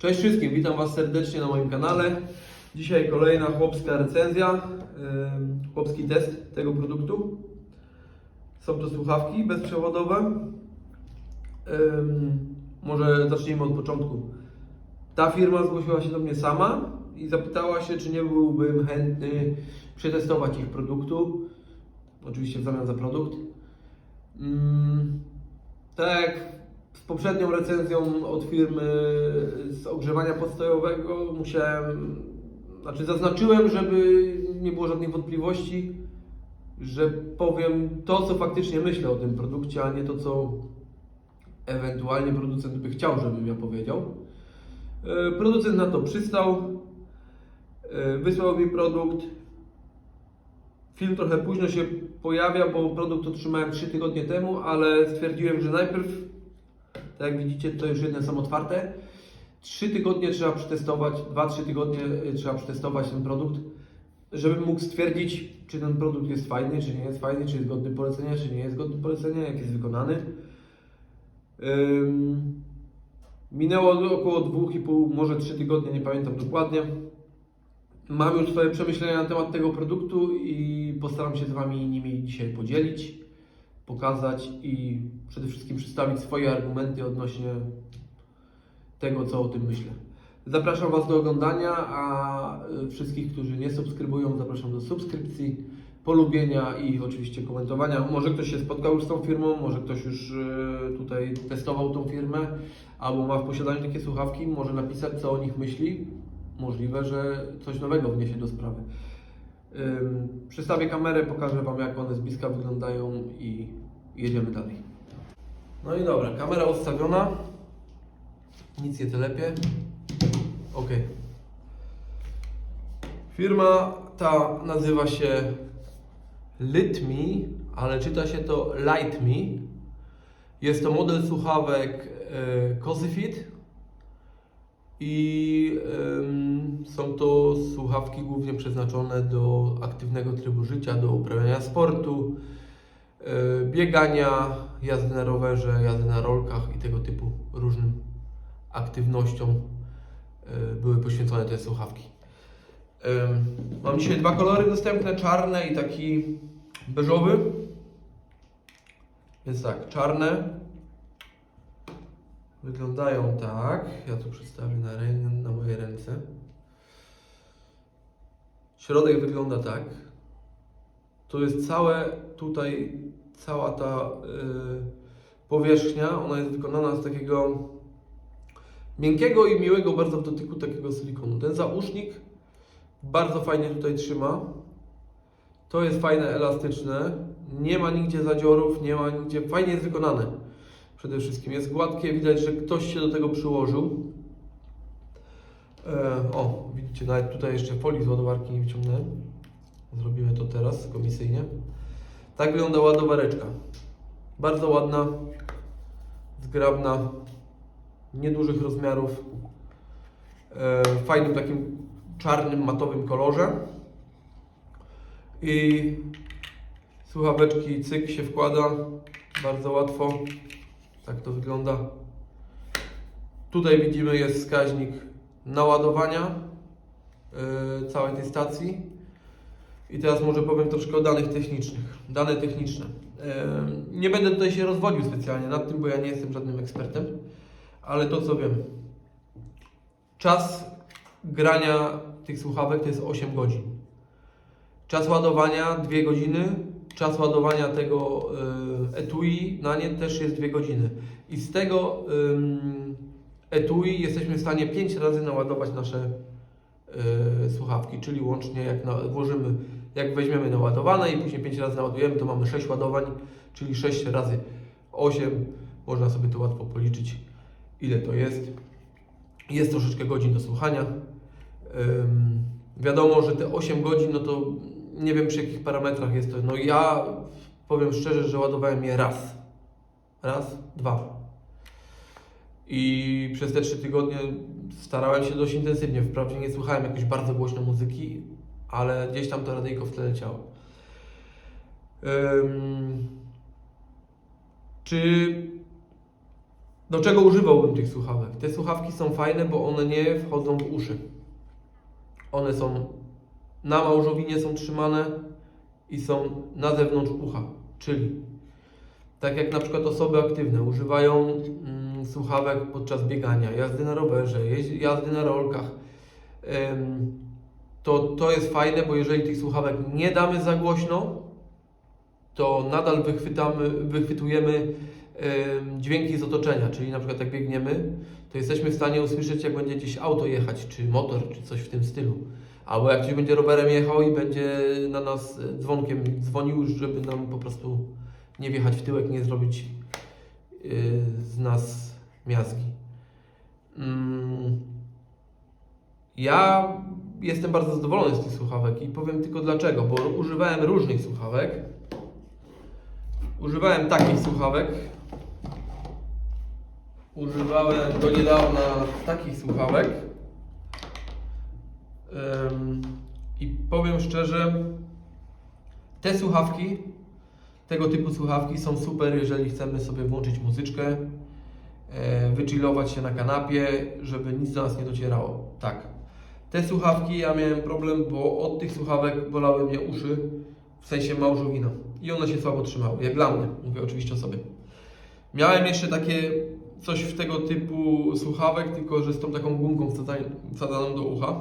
Cześć wszystkim, witam Was serdecznie na moim kanale. Dzisiaj kolejna chłopska recenzja, chłopski test tego produktu. Są to słuchawki bezprzewodowe. Może zacznijmy od początku. Ta firma zgłosiła się do mnie sama i zapytała się, czy nie byłbym chętny przetestować ich produktu. Oczywiście w zamian za produkt. Mm, Tak jak z poprzednią recenzją od firmy z ogrzewania postojowego musiałem, znaczy zaznaczyłem, żeby nie było żadnych wątpliwości, że powiem to, co faktycznie myślę o tym produkcie, a nie to, co ewentualnie producent by chciał, żebym ja powiedział. E, Producent na to przystał, e, wysłał mi produkt. Film trochę późno się pojawia, bo produkt otrzymałem 3 tygodnie temu, ale stwierdziłem, że najpierw, tak jak widzicie, to już jedne są otwarte. 3 tygodnie trzeba przetestować, 2-3 tygodnie y, trzeba przetestować ten produkt, żebym mógł stwierdzić, czy ten produkt jest fajny, czy nie jest fajny, czy jest godny polecenia, czy nie jest godny polecenia, jak jest wykonany. Ym, Minęło około 2,5, może 3 tygodnie, nie pamiętam dokładnie. Mam już swoje przemyślenia na temat tego produktu i postaram się z Wami nimi dzisiaj podzielić, pokazać i przede wszystkim przedstawić swoje argumenty odnośnie tego, co o tym myślę. Zapraszam Was do oglądania, a y, wszystkich, którzy nie subskrybują, zapraszam do subskrypcji, polubienia i oczywiście komentowania. Może ktoś się spotkał już z tą firmą, może ktoś już y, tutaj testował tą firmę, albo ma w posiadaniu takie słuchawki, może napisać, co o nich myśli. Możliwe, że coś nowego wniesie do sprawy. Przystawię kamerę, pokażę Wam, jak one z bliska wyglądają i jedziemy dalej. No i dobra, kamera ustawiona. Nic nie telepie. Ok. Firma ta nazywa się Litme, ale czyta się to Lightme. Jest to model słuchawek e, Cosifit i są to słuchawki głównie przeznaczone do aktywnego trybu życia, do uprawiania sportu, biegania, jazdy na rowerze, jazdy na rolkach i tego typu różnym aktywnościom e, były poświęcone te słuchawki. Em, Mam dzisiaj dwa kolory dostępne, czarne i taki beżowy. Więc tak, czarne wyglądają tak. Ja tu przedstawię na, na moje ręce. Środek wygląda tak. To jest całe tutaj, cała ta y, powierzchnia, ona jest wykonana z takiego miękkiego i miłego bardzo w dotyku takiego silikonu. Ten zausznik bardzo fajnie tutaj trzyma. To jest fajne, elastyczne. Nie ma nigdzie zadziorów, nie ma nigdzie. Fajnie jest wykonane. Przede wszystkim jest gładkie, widać, że ktoś się do tego przyłożył. E, o, widzicie, nawet tutaj jeszcze folii z ładowarki nie wyciągnąłem. Zrobimy to teraz komisyjnie. Tak wygląda ładowareczka. Bardzo ładna, zgrabna, niedużych rozmiarów. E, w fajnym takim czarnym, matowym kolorze. I słuchaweczki cyk się wkłada bardzo łatwo. Tak to wygląda. Tutaj widzimy jest wskaźnik naładowania yy, całej tej stacji. I teraz może powiem troszkę o danych technicznych. Dane techniczne. Nie będę tutaj się rozwodził specjalnie nad tym, bo ja nie jestem żadnym ekspertem, ale to co wiem. Czas grania tych słuchawek to jest 8 godzin. Czas ładowania 2 godziny. Czas ładowania tego y, etui na nie też jest 2 godziny. I z tego etui jesteśmy w stanie 5 razy naładować nasze y, słuchawki, czyli łącznie jak włożymy, jak weźmiemy naładowane i później 5 razy naładujemy, to mamy 6 ładowań, czyli 6 razy 8. Można sobie to łatwo policzyć, ile to jest. Jest troszeczkę godzin do słuchania. Ym, wiadomo, że te 8 godzin, no to nie wiem przy jakich parametrach jest to. No ja powiem szczerze, że ładowałem je raz. Raz, dwa. I przez te 3 tygodnie starałem się dość intensywnie. Wprawdzie nie słuchałem jakoś bardzo głośno muzyki, ale gdzieś tam to radyjko w tle leciało. Ym, czy Do czego używałbym tych słuchawek? Te słuchawki są fajne, bo one nie wchodzą w uszy. One są na małżowinie są trzymane i są na zewnątrz ucha. Czyli tak jak na przykład osoby aktywne używają mm, słuchawek podczas biegania, jazdy na rowerze, jazdy na rolkach, to to jest fajne, bo jeżeli tych słuchawek nie damy za głośno, to nadal wychwytamy, wychwytujemy em, dźwięki z otoczenia, czyli na przykład jak biegniemy, to jesteśmy w stanie usłyszeć, jak będzie gdzieś auto jechać, czy motor, czy coś w tym stylu. Albo jak ktoś będzie rowerem jechał i będzie na nas e, dzwonkiem dzwonił, żeby nam po prostu nie wjechać w tyłek, nie zrobić yy, z nas miazgi. Mm. Ja jestem bardzo zadowolony z tych słuchawek i powiem tylko dlaczego, bo używałem różnych słuchawek. Używałem takich słuchawek. Używałem do niedawna takich słuchawek. I powiem szczerze, te słuchawki, tego typu słuchawki są super, jeżeli chcemy sobie włączyć muzyczkę, e, wychillować się na kanapie, żeby nic do nas nie docierało. Tak. Te słuchawki, ja miałem problem, bo od tych słuchawek bolały mnie uszy, w sensie małżowina. I one się słabo trzymały, jak dla mnie, mówię oczywiście o sobie. Miałem jeszcze takie coś w tego typu słuchawek, tylko że z tą taką gumką wsadzaną do ucha.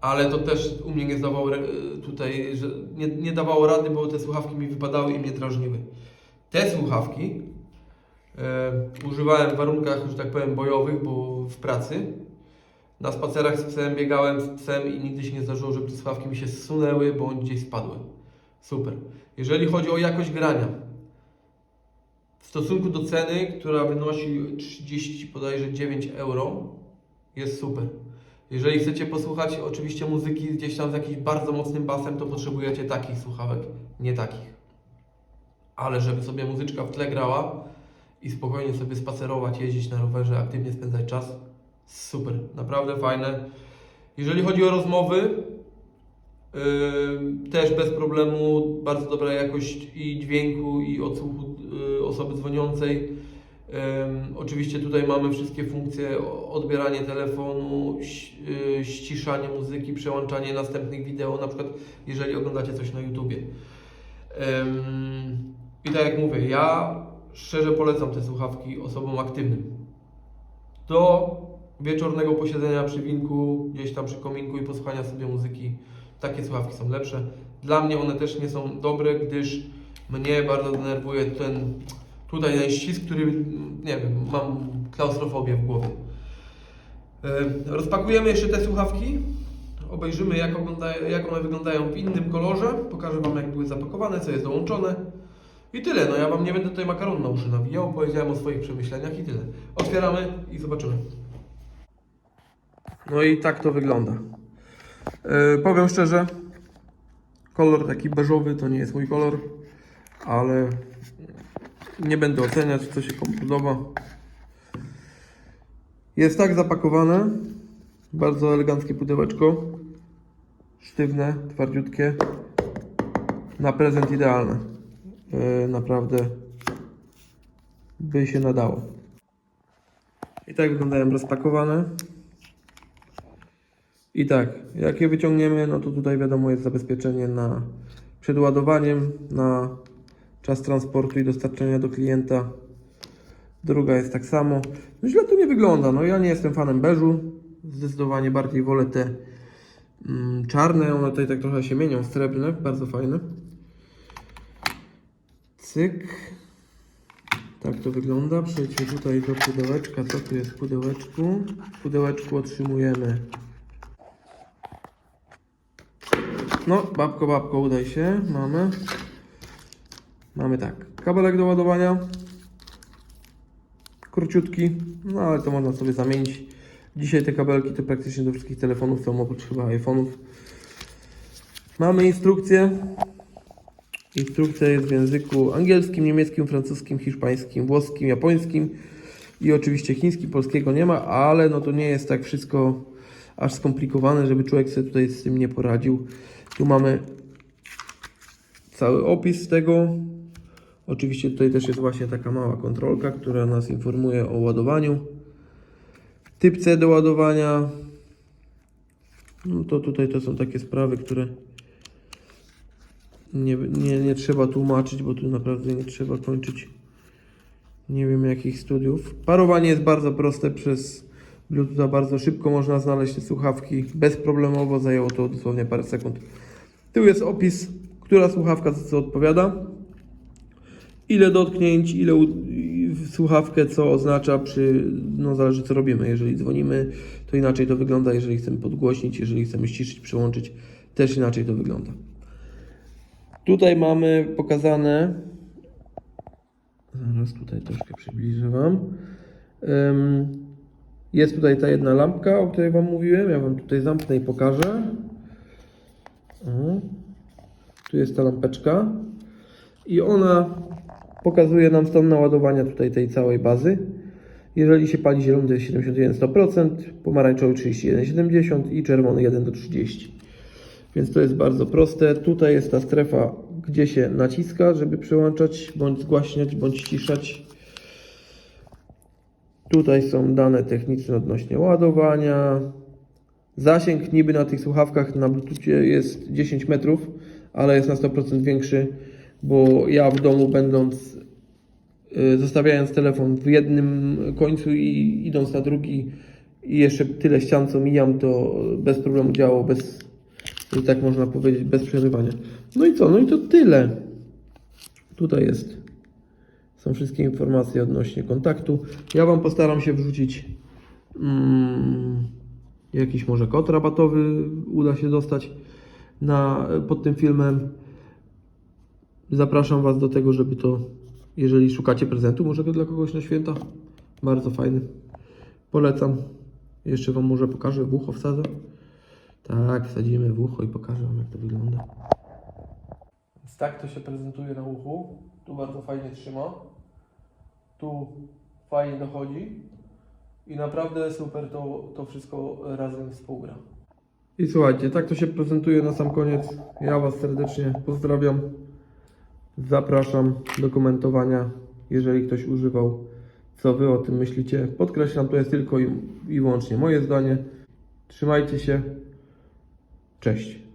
Ale to też u mnie nie zdawało re- tutaj, że nie, nie dawało rady, bo te słuchawki mi wypadały i mnie drażniły. Te słuchawki e, używałem w warunkach, że tak powiem, bojowych, bo w pracy. Na spacerach z psem biegałem z psem i nigdy się nie zdarzyło, żeby te mi się zsunęły bądź gdzieś spadły. Super. Jeżeli chodzi o jakość grania, w stosunku do ceny, która wynosi 30 bodajże 9 euro, jest super. Jeżeli chcecie posłuchać oczywiście muzyki gdzieś tam z jakimś bardzo mocnym basem, to potrzebujecie takich słuchawek, nie takich. Ale żeby sobie muzyczka w tle grała i spokojnie sobie spacerować, jeździć na rowerze, aktywnie spędzać czas, super, naprawdę fajne. Jeżeli chodzi o rozmowy, Yy, też bez problemu, bardzo dobra jakość i dźwięku, i odsłuchu yy, osoby dzwoniącej. Ym, oczywiście tutaj mamy wszystkie funkcje, odbieranie telefonu, yy, ściszanie muzyki, przełączanie następnych wideo, na przykład jeżeli oglądacie coś na YouTubie. Ym, I tak jak mówię, ja szczerze polecam te słuchawki osobom aktywnym. Do wieczornego posiedzenia przy winku, gdzieś tam przy kominku i posłuchania sobie muzyki, takie słuchawki są lepsze. Dla mnie one też nie są dobre, gdyż mnie bardzo denerwuje ten tutaj ten ścisk, który, nie wiem, mam klaustrofobię w głowie. E, Rozpakujemy jeszcze te słuchawki. Obejrzymy, jak, jak one wyglądają w innym kolorze. Pokażę Wam, jak były zapakowane, co jest dołączone. I tyle. No ja Wam nie będę tutaj makaron na uszy nawijał. Powiedziałem o swoich przemyśleniach i tyle. Otwieramy i zobaczymy. No i tak to wygląda. E, powiem szczerze, kolor taki beżowy to nie jest mój kolor, ale nie będę oceniać, co się komu podoba. Jest tak zapakowane. Bardzo eleganckie pudełeczko. Sztywne, twardziutkie. Na prezent idealne. E, naprawdę by się nadało. I tak wyglądają rozpakowane. I tak, jak je wyciągniemy, no to tutaj wiadomo jest zabezpieczenie na przed ładowaniem, na czas transportu i dostarczenia do klienta. Druga jest tak samo. No źle to nie wygląda. No ja nie jestem fanem beżu. Zdecydowanie bardziej wolę te mm, czarne. One tutaj tak trochę się mienią, srebrne, bardzo fajne. Cyk. Tak to wygląda. Przejdźmy tutaj do pudełeczka. Co tu jest w pudełeczku? W pudełeczku otrzymujemy No, babko, babko, udaj się. Mamy. Mamy tak. Kabelek do ładowania. Króciutki, no ale to można sobie zamienić. Dzisiaj te kabelki to praktycznie do wszystkich telefonów są, oprócz chyba iPhone'ów. Mamy instrukcję. Instrukcja jest w języku angielskim, niemieckim, francuskim, hiszpańskim, włoskim, japońskim i oczywiście chiński, polskiego nie ma, ale no to nie jest tak wszystko aż skomplikowane, żeby człowiek sobie tutaj z tym nie poradził. Tu mamy cały opis tego. Oczywiście tutaj też jest właśnie taka mała kontrolka, która nas informuje o ładowaniu. Typ C do ładowania. No to tutaj to są takie sprawy, które nie, nie, nie trzeba tłumaczyć, bo tu naprawdę nie trzeba kończyć nie wiem jakich studiów. Parowanie jest bardzo proste przez Bluetootha, bardzo szybko można znaleźć te słuchawki bezproblemowo, zajęło to dosłownie parę sekund. Tu jest opis, która słuchawka za co odpowiada, ile dotknięć, ile słuchawkę co oznacza przy, no zależy co robimy, jeżeli dzwonimy to inaczej to wygląda, jeżeli chcemy podgłośnić, jeżeli chcemy ściszyć, przełączyć też inaczej to wygląda. Tutaj mamy pokazane Zaraz tutaj troszkę przybliżę Wam. Jest tutaj ta jedna lampka, o której Wam mówiłem. Ja Wam tutaj zamknę i pokażę. O. Tu jest ta lampeczka. I ona pokazuje nam stan naładowania tutaj tej całej bazy. Jeżeli się pali zielony to jest 71 100%, pomarańczowy 31,70 i czerwony 1 do 30. Więc to jest bardzo proste. Tutaj jest ta strefa, gdzie się naciska, żeby przełączać, bądź zgłaśniać, bądź ściszać. Tutaj są dane techniczne odnośnie ładowania. Zasięg niby na tych słuchawkach na Bluetoothie jest 10 metrów, ale jest na 100% większy, bo ja w domu będąc, y, zostawiając telefon w jednym końcu i idąc na drugi i jeszcze tyle ścian co mijam, to bez problemu działało, bez, tak można powiedzieć, bez przerywania. No i co? No i to tyle. Tutaj jest. Są wszystkie informacje odnośnie kontaktu. Ja Wam postaram się wrzucić mm, jakiś może kod rabatowy uda się dostać na, pod tym filmem. Zapraszam Was do tego, żeby to, jeżeli szukacie prezentu, może go dla kogoś na święta, bardzo fajny. Polecam. Jeszcze Wam może pokażę w ucho wsadzę. Tak, wsadzimy w ucho i pokażę Wam jak to wygląda. Więc tak to się prezentuje na uchu. Tu bardzo fajnie trzyma. Tu fajnie dochodzi. I naprawdę super to, to wszystko razem współgra. I słuchajcie, tak to się prezentuje na sam koniec. Ja Was serdecznie pozdrawiam. Zapraszam do komentowania, jeżeli ktoś używał, co Wy o tym myślicie. Podkreślam, to jest tylko i, i wyłącznie moje zdanie. Trzymajcie się. Cześć.